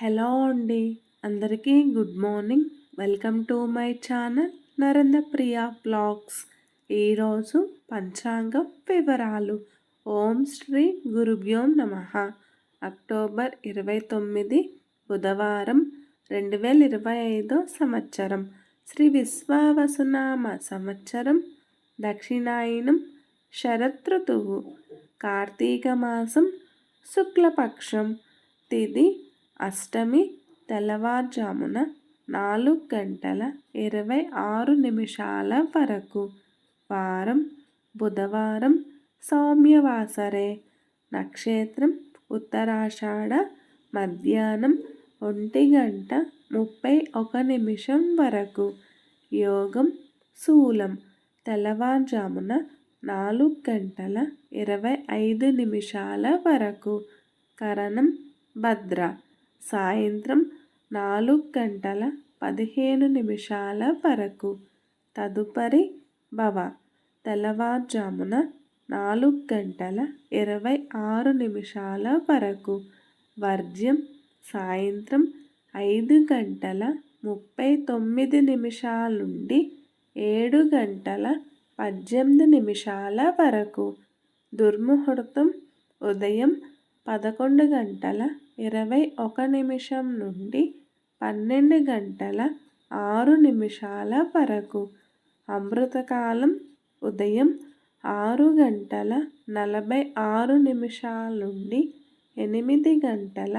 Hello అండి. అందరికీ good morning. Welcome to my channel Narendra Priya blogs ఈరోజు పంచాంగం వివరాలు. ఓం శ్రీ గురుభ్యోం నమ. అక్టోబర్ ఇరవై తొమ్మిది బుధవారం రెండు వేల ఇరవై ఐదో సంవత్సరం. శ్రీ విశ్వావసునామ సంవత్సరం దక్షిణాయనం శరతృతువు కార్తీక మాసం శుక్లపక్షం తిది అష్టమి తెల్లవారుజామున నాలుగు గంటల ఇరవై ఆరు నిమిషాల వరకు. వారం బుధవారం సౌమ్యవాసరే. నక్షత్రం ఉత్తరాషాఢ మధ్యాహ్నం ఒంటి గంట ముప్పై ఒక నిమిషం వరకు. యోగం శూలం. తెల్లవారుజామున నాలుగు గంటల ఇరవై ఐదు నిమిషాల వరకు. కరణం భద్ర. సాయంత్రం నాలుగు గంటల పదిహేను నిమిషాల వరకు. తదుపరి భవ. తెల్లవారుజామున నాలుగు గంటల ఇరవై ఆరు నిమిషాల వరకు. వర్జ్యం సాయంత్రం ఐదు గంటల ముప్పై తొమ్మిది నిమిషాల నుండి ఏడు గంటల పద్దెనిమిది నిమిషాల వరకు. దుర్ముహూర్తం ఉదయం పదకొండు గంటల ఇరవై ఒక నిమిషం నుండి పన్నెండు గంటల ఆరు నిమిషాల వరకు. అమృతకాలం ఉదయం ఆరు గంటల నలభై ఆరు నిమిషాల నుండి ఎనిమిది గంటల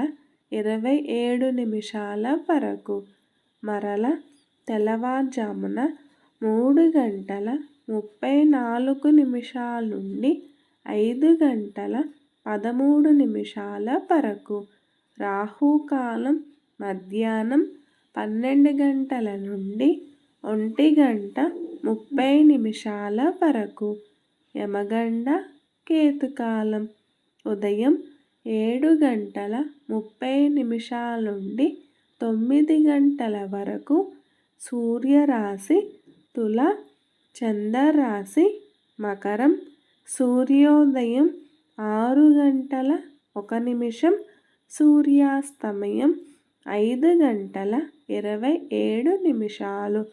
ఇరవై ఏడు నిమిషాల వరకు. మరల తెల్లవారుజామున మూడు గంటల ముప్పై నాలుగు నిమిషాల నుండి ఐదు గంటల పదమూడు నిమిషాల వరకు. రాహుకాలం మధ్యాహ్నం పన్నెండు గంటల నుండి ఒంటి గంట ముప్పై నిమిషాల వరకు యమగండ కేతుకాలం ఉదయం ఏడు గంటల ముప్పై నిమిషాల నుండి తొమ్మిది గంటల వరకు సూర్యరాశి తుల చంద్రరాశి మకరం సూర్యోదయం ఆరు గంటల ఒక నిమిషం సూర్యాస్తమయం ఐదు గంటల ఇరవై ఏడు నిమిషాలు.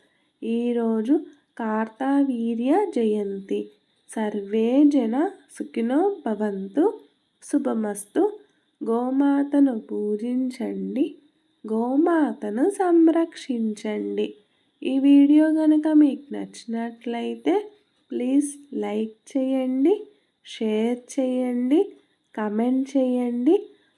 ఈరోజు కార్తవీర్య జయంతి. సర్వే జన సుఖినో భవంతు. శుభమస్తు. గోమాతను పూజించండి. గోమాతను సంరక్షించండి. ఈ వీడియో కనుక మీకు నచ్చినట్లయితే ప్లీజ్ లైక్ చేయండి షేర్ చేయండి కమెంట్ చేయండి.